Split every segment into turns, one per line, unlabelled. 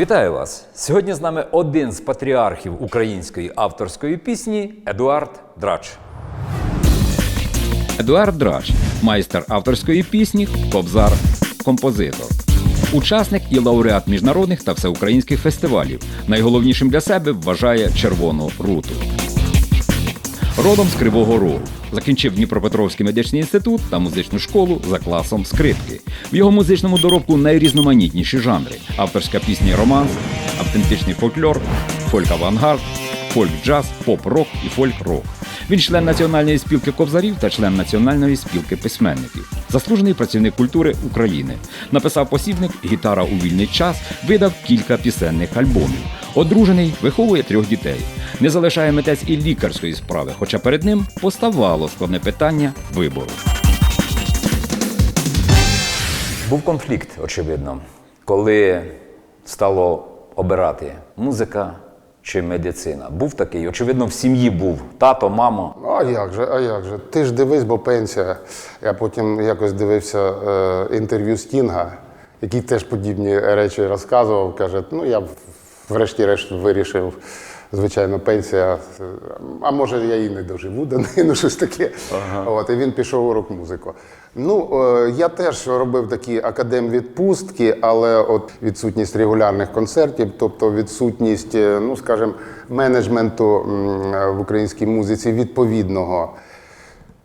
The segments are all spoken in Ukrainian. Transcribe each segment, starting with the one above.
Вітаю вас! Сьогодні з нами один з патріархів української авторської пісні Едуард Драч.
Едуард Драч, майстер авторської пісні, кобзар, композитор. Учасник і лауреат міжнародних та всеукраїнських фестивалів. Найголовнішим для себе вважає червону руту. Родом з Кривого Рогу. Закінчив Дніпропетровський медичний інститут та музичну школу за класом скрипки. В його музичному доробку найрізноманітніші жанри: авторська пісня романс, автентичний фольклор, фольк-авангард, фольк-джаз, поп-рок і фольк-рок. Він член Національної спілки кобзарів та член Національної спілки письменників, заслужений працівник культури України. Написав посібник Гітара у вільний час, видав кілька пісенних альбомів. Одружений, виховує трьох дітей. Не залишає митець і лікарської справи, хоча перед ним поставало складне питання вибору.
Був конфлікт, очевидно, коли стало обирати музика чи медицина. Був такий, очевидно, в сім'ї був тато, мама.
А як же, а як же? Ти ж дивись, бо пенсія. Я потім якось дивився е, інтерв'ю Стінга, який теж подібні речі розказував. Каже, ну я врешті-решт вирішив, звичайно, пенсія. А може я і не доживу до неї, ну щось таке. От, і він пішов у рок-музику. Ну, е, я теж робив такі академ-відпустки, але от відсутність регулярних концертів, тобто відсутність, е, ну скажімо, менеджменту е, в українській музиці відповідного.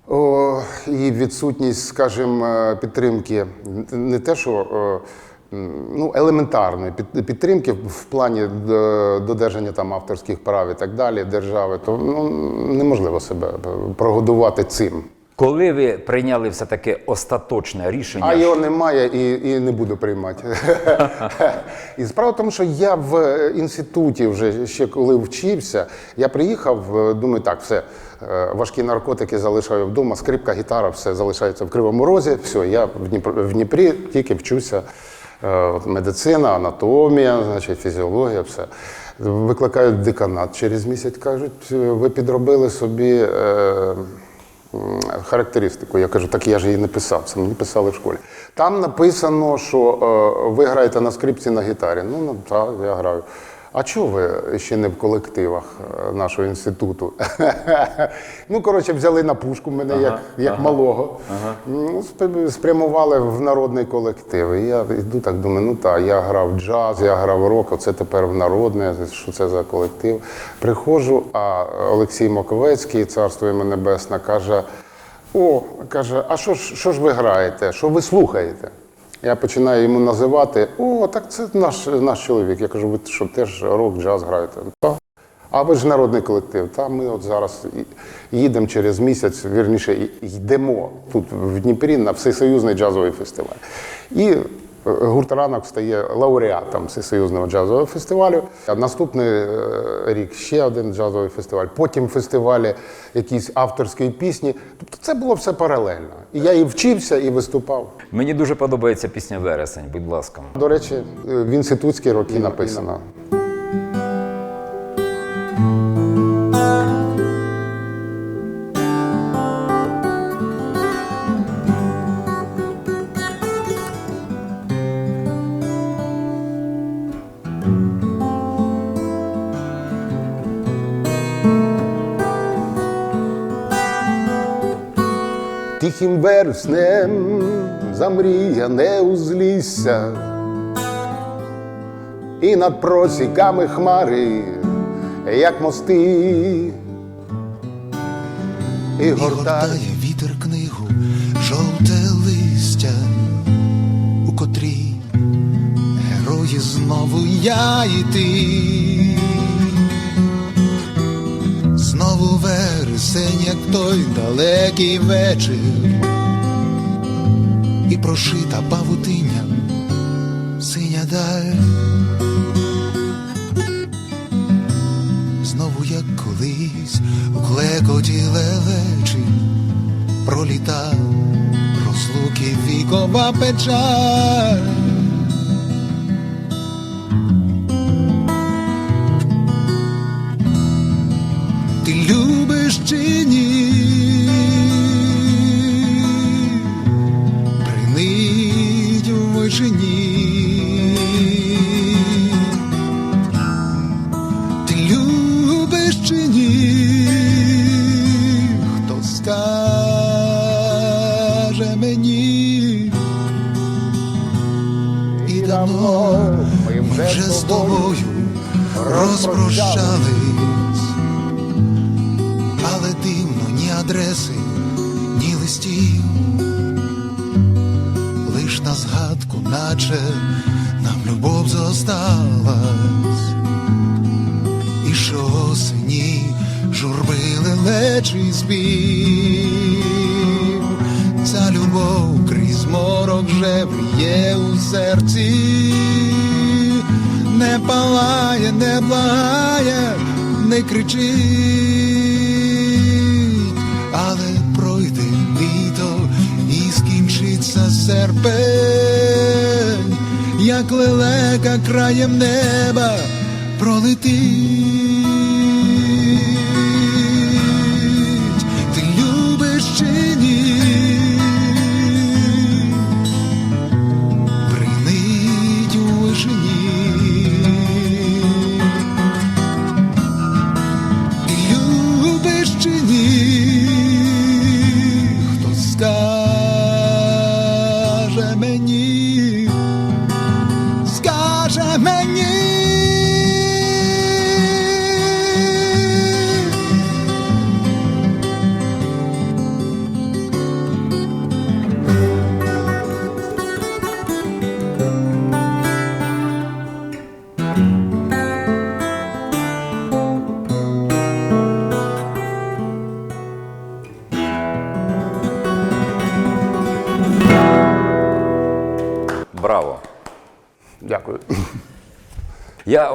О, і відсутність, скажімо, підтримки, не те, що ну, елементарної підтримки в плані е, додержання там авторських прав і так далі держави, то ну, неможливо себе е, прогодувати цим.
Коли ви прийняли все таки остаточне рішення,
А його немає і, і не буду приймати. і справа в тому, що я в інституті вже ще коли вчився, я приїхав, е, думаю, так, все, е, важкі наркотики залишаю вдома, скрипка, гітара, все залишається в Кривому Розі. Все, я в Дніпр, в Дніпрі тільки вчуся. Е, Медицина, анатомія, значить, фізіологія, все. Викликають деканат через місяць, кажуть, ви підробили собі. Е, характеристику. Я кажу, так я ж її не писав, це мені писали в школі. Там написано, що е, ви граєте на скрипці на гітарі. Ну, ну так, я граю. А чого ви ще не в колективах е, нашого інституту? ну, коротше, взяли на пушку мене як, як малого. Ну, спрямували в народний колектив. І я йду так, думаю, ну так, я грав джаз, я грав рок, оце тепер в народне, що це за колектив. Приходжу, а Олексій Маковецький, царство йому небесне, каже: О, каже, а що ж, що ж ви граєте? Що ви слухаєте? Я починаю йому називати: О, так це наш, наш чоловік. Я кажу, ви що теж рок, джаз граєте? А ви ж народний колектив. Та ми от зараз їдемо через місяць, вірніше, йдемо тут в Дніпрі на всесоюзний джазовий фестиваль. І гурт ранок стає лауреатом всесоюзного джазового фестивалю. А наступний е, рік ще один джазовий фестиваль, потім фестивалі якісь авторської пісні. Тобто це було все паралельно. І я і вчився, і виступав.
мені дуже подобається пісня Вересень, будь ласка.
До речі, е, в інститутські роки написано. Тихим вереснем замріяне узлісся, і над просіками хмари, як мости, і гортає.
вітер книгу, жовте листя, у котрій герої знову я і ти. Знову вересень, як той далекий вечір, і прошита павутинням синя даль. Знову як колись у клекоті лелечі проліта розлуки вікова печаль. На наче нам любов зосталась, і що осені журбили лечий спів, ця любов крізь морок вже вриє у серці. Не палає, не благає, не кричить, але пройде літо серпень, як лелека краєм неба пролетить.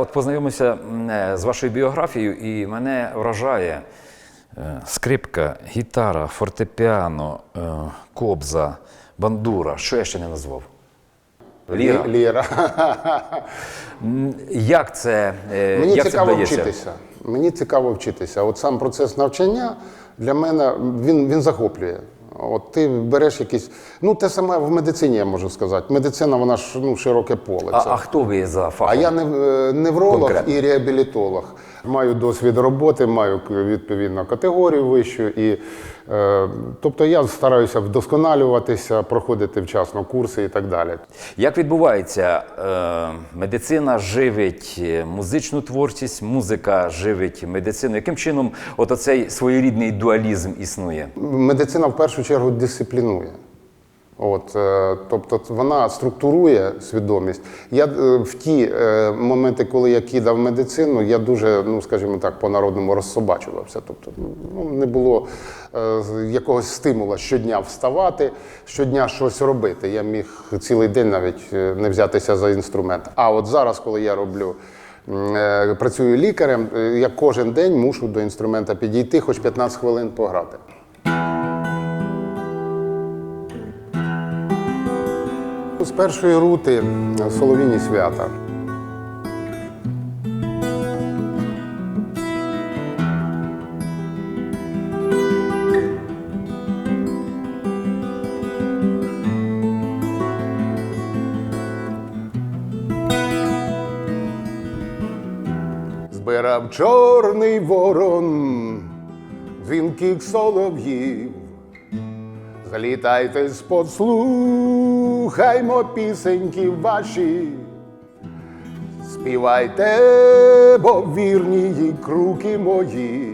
От познайомився е, з вашою біографією, і мене вражає е, скрипка, гітара, фортепіано, е, кобза, бандура. Що я ще не назвав? Ліра.
Ліра.
Як це,
Мені
як
цікаво
вдається?
вчитися. Мені цікаво вчитися. От сам процес навчання для мене він, він захоплює. От ти береш якісь, ну те саме в медицині я можу сказати. Медицина, вона ж ну, широке поле.
А,
Це-
а хто ви за фахом?
А я нев- е, невролог
Конкретно.
і реабілітолог. Маю досвід роботи, маю відповідно категорію вищу. І, е, тобто я стараюся вдосконалюватися, проходити вчасно курси і так далі.
Як відбувається? Е, медицина живить е, музичну творчість, музика живить медицину. Яким чином от оцей своєрідний дуалізм існує?
Медицина в першу чергу дисциплінує. От, е, тобто вона структурує свідомість. Я е, в ті е, моменти, коли я кидав медицину, я дуже, ну скажімо так, по-народному розсобачувався. Тобто ну, не було якогось стимула щодня вставати, щодня щось робити. Я міг цілий день навіть не взятися за інструмент. А от зараз, коли я роблю. Працюю лікарем, я кожен день мушу до інструмента підійти, хоч 15 хвилин пограти. З першої рути м, солов'їні свята. Збирав чорний ворон, дзвінких солов'їв. Залітайте, послухаймо пісеньки ваші, співайте, бо вірні їй круки мої,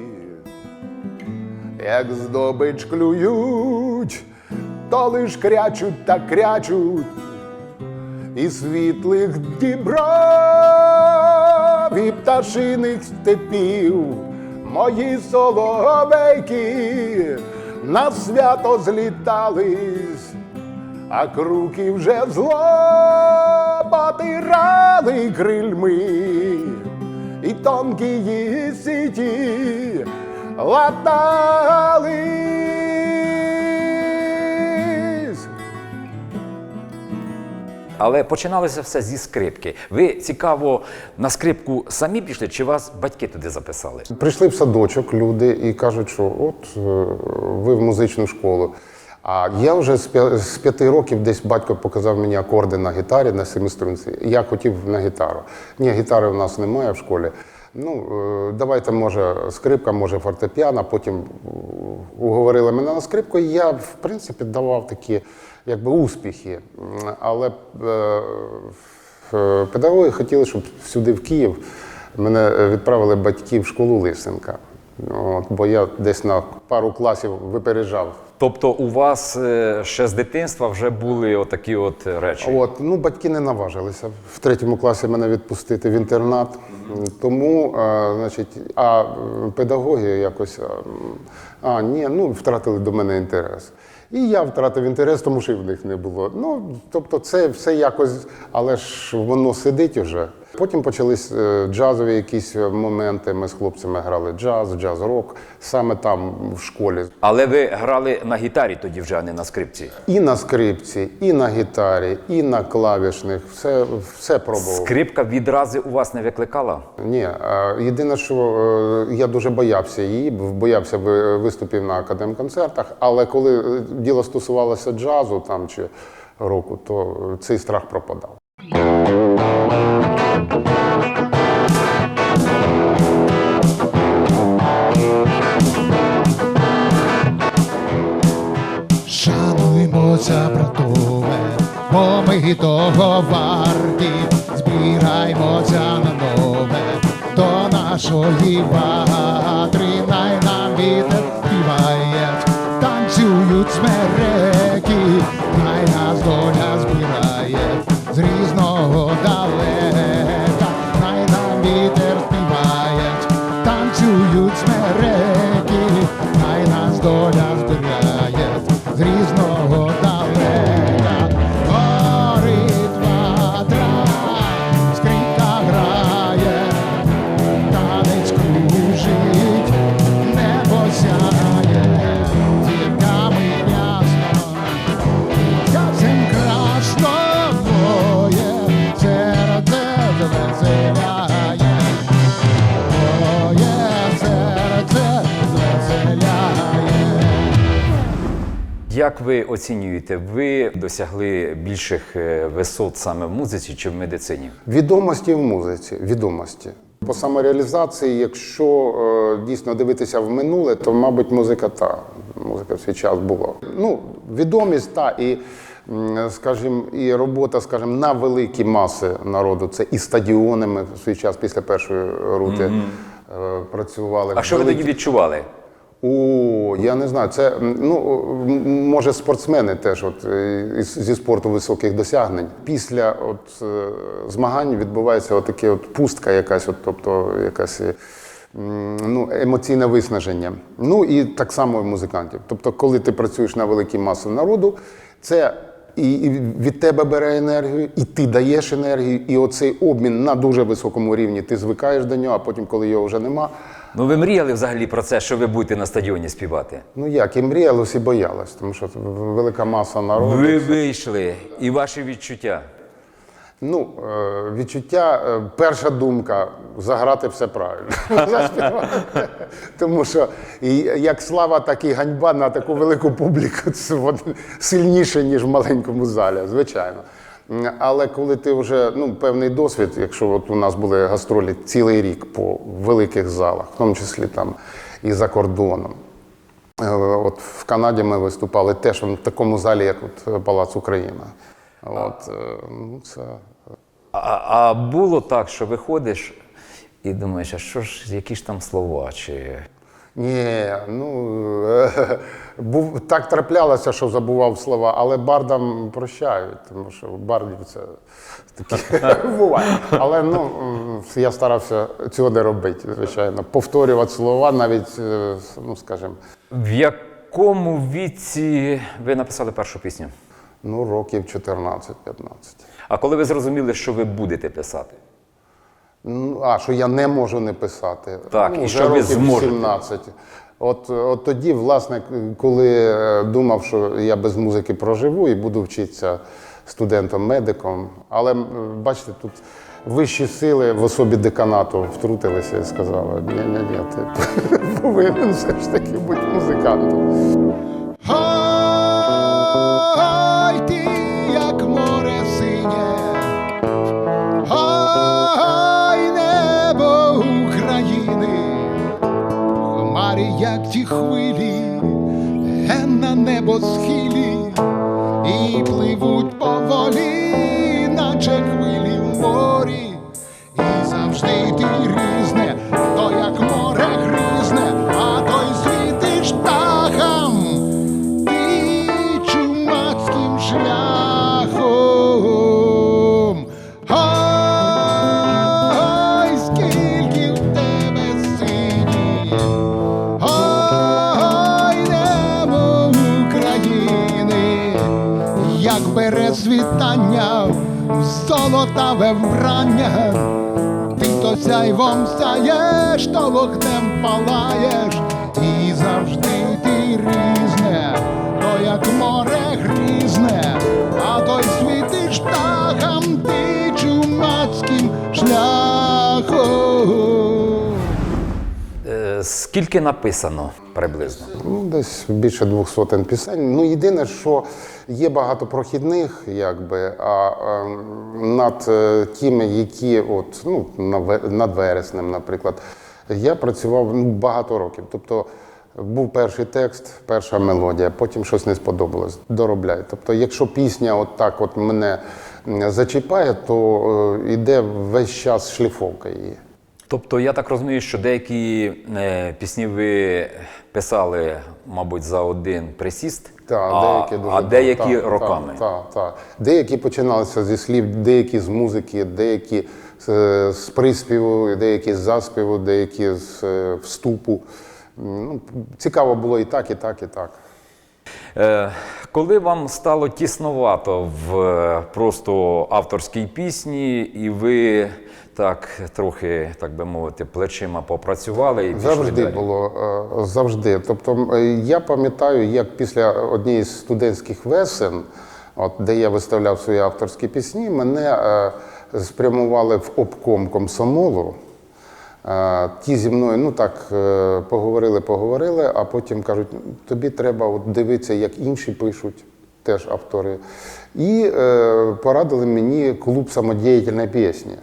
як здобич клюють, то лиш крячуть та крячуть, і світлих дібров, і пташиних степів, мої соловейки на свято злітались, а круки вже зло потирали крильми, і тонкі її сіті латались.
Але починалося все зі скрипки. Ви цікаво на скрипку самі пішли, чи вас батьки туди записали?
Прийшли в садочок люди і кажуть, що от е, ви в музичну школу. А я вже з п'яти років десь батько показав мені акорди на гітарі на семиструнці. Я хотів на гітару. Ні, гітари у нас немає в школі. Ну, е, давайте, може, скрипка, може, фортепіано. Потім уговорили мене на скрипку. І я, в принципі, давав такі якби, успіхи. Але е, Е, Педагоги хотіли, щоб сюди, в Київ, мене е, відправили батьки в школу Лисенка. От, бо я десь на пару класів випереджав.
Тобто у вас е, ще з дитинства вже були отакі от речі.
От, ну, батьки не наважилися в третьому класі мене відпустити в інтернат. Тому, е, значить, а е, педагоги якось, е, а ні, ну, втратили до мене інтерес. І я втратив інтерес, тому що і в них не було. Ну, тобто, це все якось, але ж воно сидить уже. Потім почались е, джазові якісь моменти. Ми з хлопцями грали джаз, джаз-рок, саме там в школі.
Але ви грали на гітарі тоді вже, а не на скрипці.
І на скрипці, і на гітарі, і на клавішних. Все, все пробував.
Скрипка відрази у вас не викликала?
Ні, е, єдине, що е, я дуже боявся її, боявся ви- виступів на академконцертах, але коли е, діло стосувалося джазу там чи року, то цей страх пропадав.
Шануймося, братове, бо ми того варті, збираймося на нове до нашої ватри, най нам вітер співає, танцюють смереки, най нас доля збирає з різного далека, най нам вітер співає, танцюють смереки, най нас доля
ви оцінюєте, ви досягли більших е, висот саме в музиці чи в медицині?
Відомості в музиці, відомості. По самореалізації, якщо е, дійсно дивитися в минуле, то, мабуть, музика та музика в свій час була. Ну, відомість та і, скажімо, і робота, скажімо, на великі маси народу. Це і стадіони. Ми в свій час після першої рути е, працювали.
А що ви тоді відчували?
О, я не знаю. Це ну може спортсмени теж, от е, зі спорту високих досягнень. Після от е, змагань відбувається от таке от пустка, якась, от, тобто якась. е, Ну, емоційне виснаження. Ну і так само і музикантів. Тобто, коли ти працюєш на великій масі народу, це і від тебе бере енергію, і ти даєш енергію, і оцей обмін на дуже високому рівні ти звикаєш до нього, а потім, коли його вже нема,
Ну ви мріяли взагалі про це, що ви будете на стадіоні співати?
Ну як, і мріялось, і боялось, тому що велика маса народу.
Ви вийшли і ваші відчуття.
Ну, е, відчуття, е, перша думка заграти все правильно. Заспівати. Тому що і як слава, так і ганьба на таку велику публіку це от сильніше, ніж в маленькому залі, звичайно. Але коли ти вже ну, певний досвід, якщо от у нас були гастролі цілий рік по великих залах, в тому числі там і за кордоном. Е, От в Канаді ми виступали теж в такому залі, як от е, Палац Україна. От, е, ну, це...
А, а було так, що виходиш і думаєш, а що ж, які ж там слова? Чи...
Ні, ну е, був, так траплялося, що забував слова, але бардам прощають, тому що бардів це таке буває. Але ну, я старався цього не робити, звичайно. Повторювати слова навіть, е, ну скажімо,
В якому віці ви написали першу пісню?
ну, років 14-15.
А коли ви зрозуміли, що ви будете писати?
А, що я не можу не писати.
Так,
ну,
і
вже
що ви
років
зможете.
17. От, от тоді, власне, коли е, думав, що я без музики проживу і буду вчитися студентом-медиком. Але бачите, тут вищі сили в особі деканату втрутилися і сказали: ні, ні, ні, ти повинен все ж таки бути музикантом.
хвилі, ген на небосхилі і пливуть поволі, наче хвилі в морі, і завжди ти різне, то як море гризне, а той й світиш птахам і чумацьким шляхом. Ой, скільки в тебе синів золотаве вбрання. Ти то сяйвом сяєш, то вогнем палаєш, і завжди ти різне, то як море грізне, а той світиш птахам ти чумацьким шляхом.
Е, Скільки написано приблизно?
Ну, десь більше двох сотень пісень. Ну, єдине, що є багато прохідних, якби, а ем, над е, тими, які от, ну, над вереснем, наприклад, я працював ну, багато років. Тобто був перший текст, перша мелодія, потім щось не сподобалось, доробляю. Тобто, якщо пісня от так от мене зачіпає, то е, йде весь час шліфовка її.
Тобто я так розумію, що деякі е, пісні ви писали, мабуть, за один присіст,
Так,
а,
деякі дуже
а деякі
так,
роками.
Так, так, так. Деякі починалися зі слів, деякі з музики, деякі з, з приспіву, деякі з заспіву, деякі з е, вступу. Ну, цікаво було і так, і так, і так.
Е, коли вам стало тісновато в е, просто авторській пісні, і ви так трохи, так би мовити, плечима попрацювали і пішли
Завжди
далі?
було е, завжди. Тобто, е, я пам'ятаю, як після однієї з студентських весен, от, де я виставляв свої авторські пісні, мене е, спрямували в обком комсомолу. Ті зі мною ну так поговорили, поговорили, а потім кажуть, тобі треба от дивитися, як інші пишуть, теж автори. І е, порадили мені клуб самодіяльної пісні.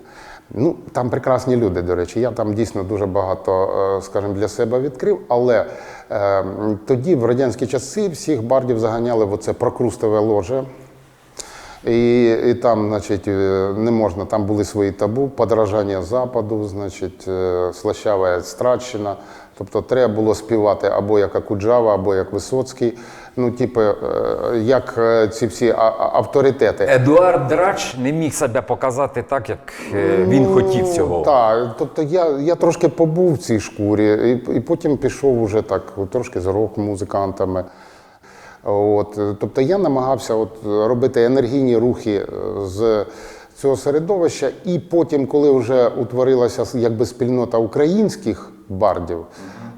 Ну, там прекрасні люди, до речі. Я там дійсно дуже багато, е, скажімо, для себе відкрив. Але е, тоді, в радянські часи, всіх бардів заганяли в оце прокрустове ложе. І, і там, значить, е, не можна, там були свої табу, подражання Западу, значить, е, слащава страчина. Тобто треба було співати або як Акуджава, або як Висоцький. Ну, типу, е, як е, ці всі авторитети.
Едуард Драч не міг себе показати так, як е, він хотів цього.
Ну, Так, тобто я, я трошки побув в цій шкурі, і, і потім пішов уже так трошки з рок-музикантами. От, тобто я намагався от, робити енергійні рухи з цього середовища, і потім, коли вже утворилася якби спільнота українських бардів,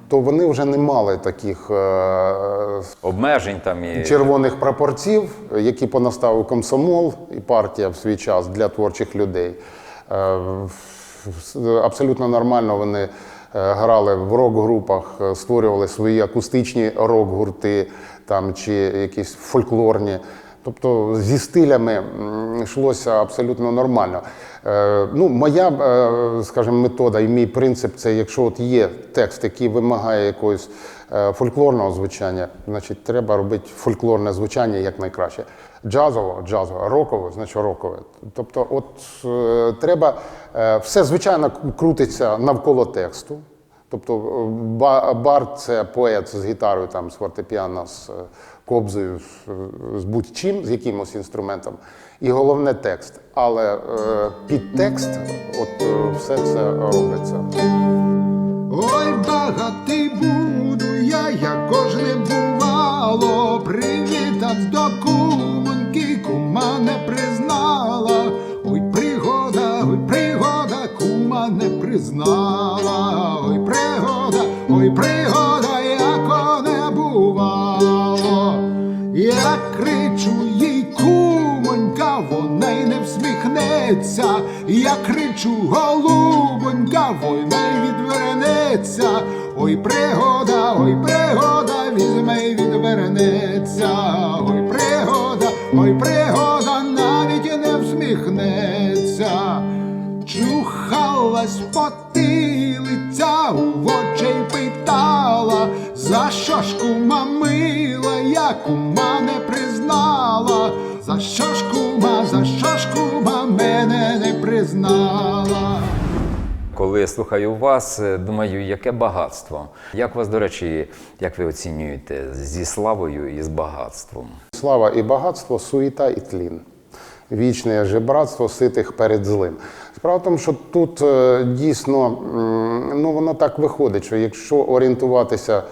то вони вже не мали таких е,
Обмежень там і
червоних прапорців, які понаставив комсомол і партія в свій час для творчих людей. Е, Абсолютно нормально вони е, грали в рок-групах, створювали свої акустичні рок-гурти там, чи якісь фольклорні. Тобто зі стилями йшлося абсолютно нормально. Е, ну, моя, е, скажімо, метода і мій принцип це якщо от є текст, який вимагає якогось е, фольклорного звучання, значить треба робити фольклорне звучання як найкраще. Джазово, джазово, роково, значить рокове. Тобто, от треба все звичайно крутиться навколо тексту. Тобто ба- бард це поет з гітарою, там, з фортепіано, з кобзою, з, будь-чим, з якимось інструментом. І головне текст. Але е, під текст от, е, все це робиться.
Ой, багатий Кричу голубонька, вона й відвернеться. Ой, пригода, ой, пригода, візьме й відвернеться. Ой, пригода, ой, пригода, навіть не всміхнеться. Чухалась потилиця, у очей питала, за що ж кума мила, я кума не признала, за що ж кума, за що ж кума не
коли слухаю вас, е, думаю, яке багатство. Як вас, до речі, як ви оцінюєте зі славою і з багатством?
Слава і багатство, суєта і тлін. Вічне жебратство ситих перед злим. Справа в тому, що тут е, дійсно ну, воно так виходить, що якщо орієнтуватися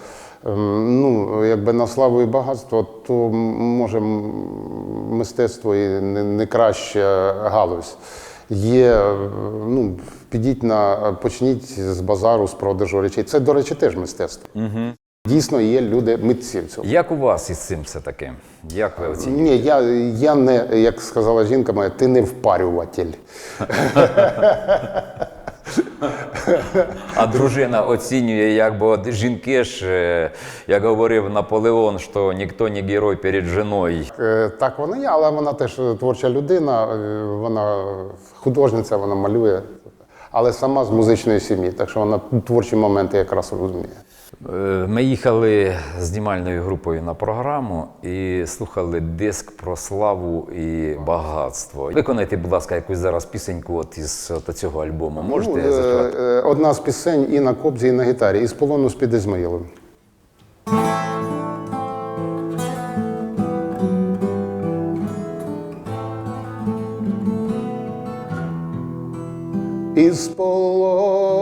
ем, ну, якби на славу і багатство, то може мистецтво і не, не краща галузь. Є, е, ну, підіть на почніть з базару, з продажу речей. Це, до речі, теж мистецтво. Угу. Дійсно, є люди митці в цьому.
Як у вас із цим все таки? Як ви оцінюєте?
Ні, я, я не, як сказала жінка моя, ти не впарюватель.
А дружина оцінює, як бо жінки ж, е, як говорив Наполеон, що ніхто не герой перед жіною.
Е, Так вона є, але вона теж творча людина, е, вона художниця, вона малює, але сама з музичної сім'ї, так що вона творчі моменти якраз розуміє.
Е, Ми їхали з знімальною групою на програму і слухали диск про славу і багатство. Виконайте, будь ласка, якусь зараз пісеньку от із от цього альбому. Можете
Ну,
заспівати?
е, Одна з пісень і на кобзі, і на гітарі, із полону з-під Ізмаїлом. Із полону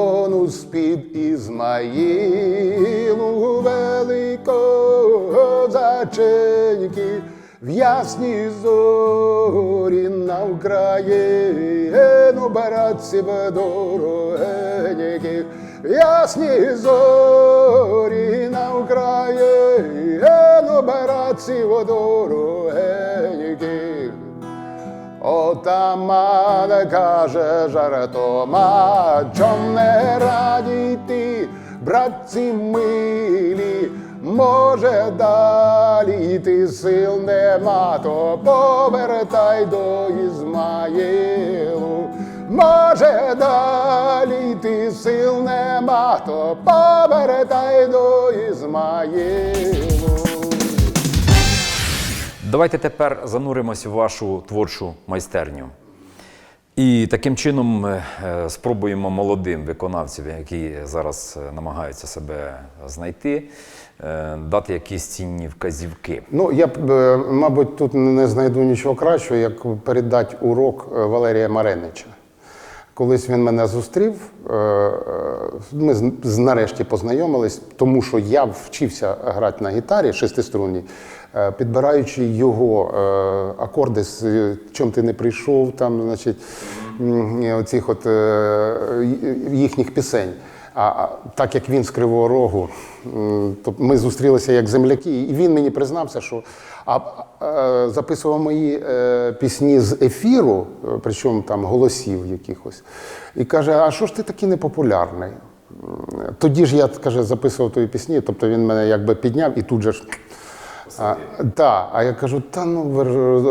з-під Ізмаїлу великого заченьки в ясні зорі на Україну, братці дорогенькі, в ясні зорі на Україну, братці дорогенькі. Отаман каже жартома, чом не радіти, братці милі, може далі ти сил нема, то повертай до Ізмаїлу. Може далі ти сил нема, то повертай до Ізмаїлу.
Давайте тепер зануримось в вашу творчу майстерню. І таким чином е, спробуємо молодим виконавцям, які зараз е, намагаються себе знайти, е, дати якісь цінні вказівки.
Ну, я б, мабуть, тут не знайду нічого кращого, як передати урок Валерія Маренича. Колись він мене зустрів, ми нарешті познайомились, тому що я вчився грати на гітарі шестиструнній, підбираючи його е, акорди, з е, чом ти не прийшов, там, значить, оцих от е, їхніх пісень. А а так як він з Кривого Рогу, то ми зустрілися як земляки, і він мені признався, що а, е, записував мої е, пісні з ефіру, е, причому там голосів якихось, і каже: А що ж ти такий непопулярний? Тоді ж я каже, записував твої пісні, тобто він мене якби підняв і тут же ж. А, та, а я кажу, та ну ви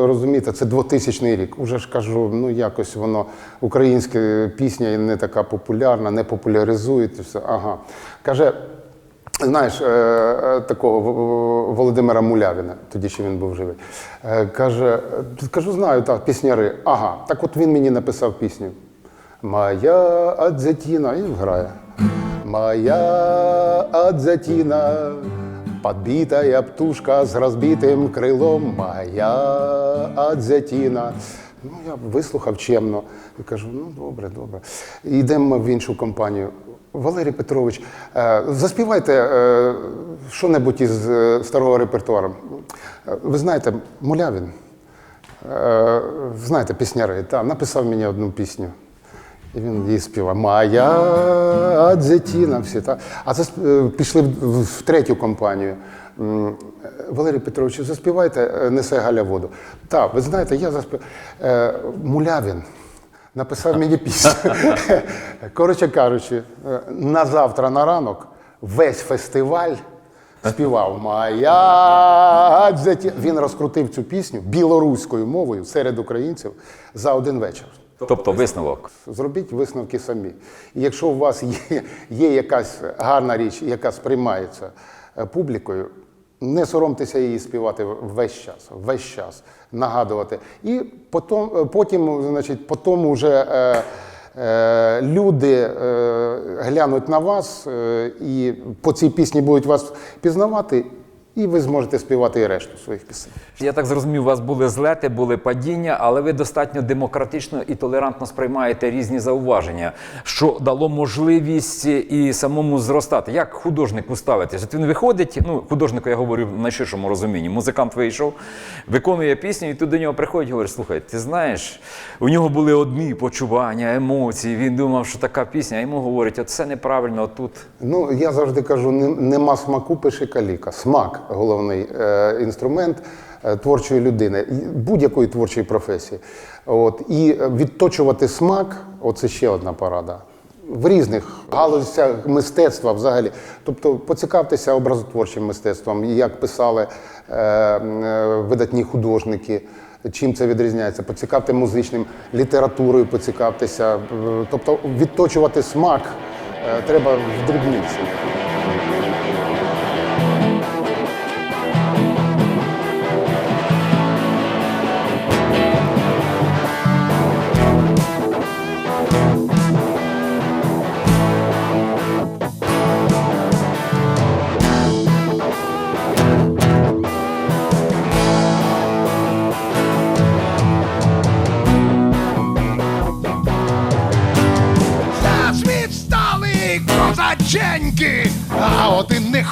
розумієте, це 2000 рік. Уже ж кажу, ну якось воно українська пісня не така популярна, не популяризують і все. Ага. Каже, знаєш, е, е, такого Володимира Мулявіна, тоді ще він був живий. Е, Каже, «Е, кажу, знаю, так, пісняри. Ага, так от він мені написав пісню. Моя Адзетіна, і грає. Моя Адзетіна, подбитая птушка з розбитим крилом, моя Адзетіна. Ну, я вислухав чемно і кажу: ну добре, добре. Йдемо в іншу компанію. Валерій Петрович, е, заспівайте е, що-небудь із е, старого репертуару. Ви знаєте, Мулявін, знаєте, пісняри, та, написав мені одну пісню. І він її співав. Моя Адзетіна, всі так. А це пішли в, третю компанію. Е, Валерій Петрович, заспівайте е, Несе Галя воду. Так, ви знаєте, я заспів... Е, Мулявін написав мені пісню. Коротше кажучи, на завтра на ранок весь фестиваль співав Моя. Він розкрутив цю пісню білоруською мовою серед українців за один вечір.
Тобто висновок.
Зробіть висновки самі. І якщо у вас є, є якась гарна річ, яка сприймається е, публікою, не соромтеся її співати весь час, весь час нагадувати. І потім, е, потім значить, потім вже е, е, люди е, глянуть на вас е, і по цій пісні будуть вас пізнавати. І ви зможете співати і решту своїх пісень.
Я так зрозумів, у вас були злети, були падіння, але ви достатньо демократично і толерантно сприймаєте різні зауваження, що дало можливість і самому зростати. Як художнику ставитись? От він виходить, ну художнику я говорю в найширшому розумінні. Музикант вийшов, виконує пісню, і тут до нього приходять і говорить: слухай, ти знаєш, у нього були одні почування, емоції. Він думав, що така пісня, а йому говорять, от це неправильно, тут
Ну, я завжди кажу: нема смаку, пише каліка. Смак головний е, інструмент е, творчої людини, будь-якої творчої професії. От, і відточувати смак оце ще одна порада. В різних галузях мистецтва взагалі. Тобто поцікавтеся образотворчим мистецтвом, як писали е, е, видатні художники. Чим це відрізняється? Поцікавте музичним літературою, поцікавтеся. Тобто відточувати смак е, треба в дрібниці.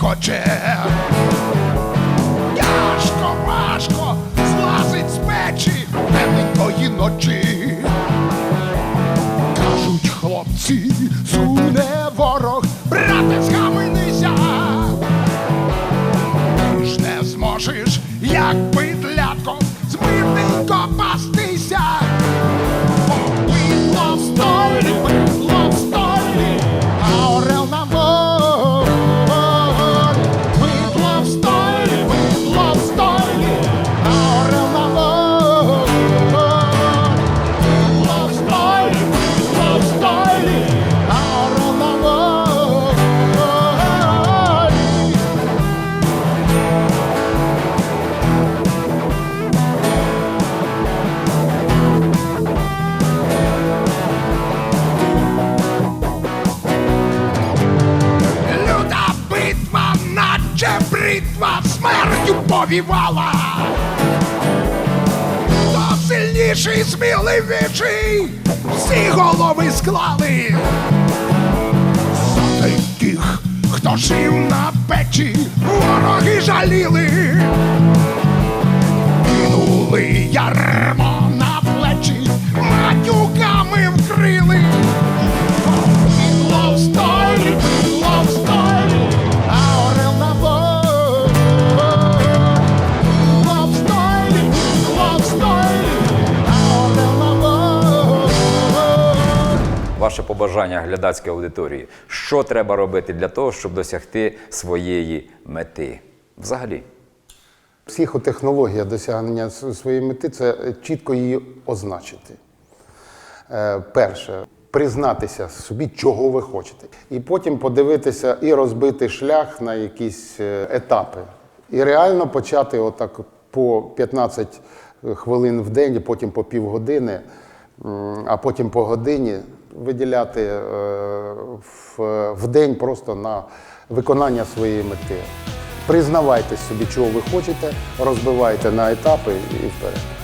Один повівала. Хто сильніший, сміливіший, всі голови склали. За тих, хто жив на печі, вороги жаліли. Кинули ярмо
ваше побажання глядацькій аудиторії. Що треба робити для того, щоб досягти своєї мети? Взагалі.
Психотехнологія досягнення своєї мети це чітко її означити. Е, Перше, признатися собі, чого ви хочете. І потім подивитися і розбити шлях на якісь е, етапи. І реально почати отак по 15 хвилин в день, потім по півгодини, а потім по годині виділяти е, в, день просто на виконання своєї мети. Признавайте собі, чого ви хочете, розбивайте на етапи і вперед.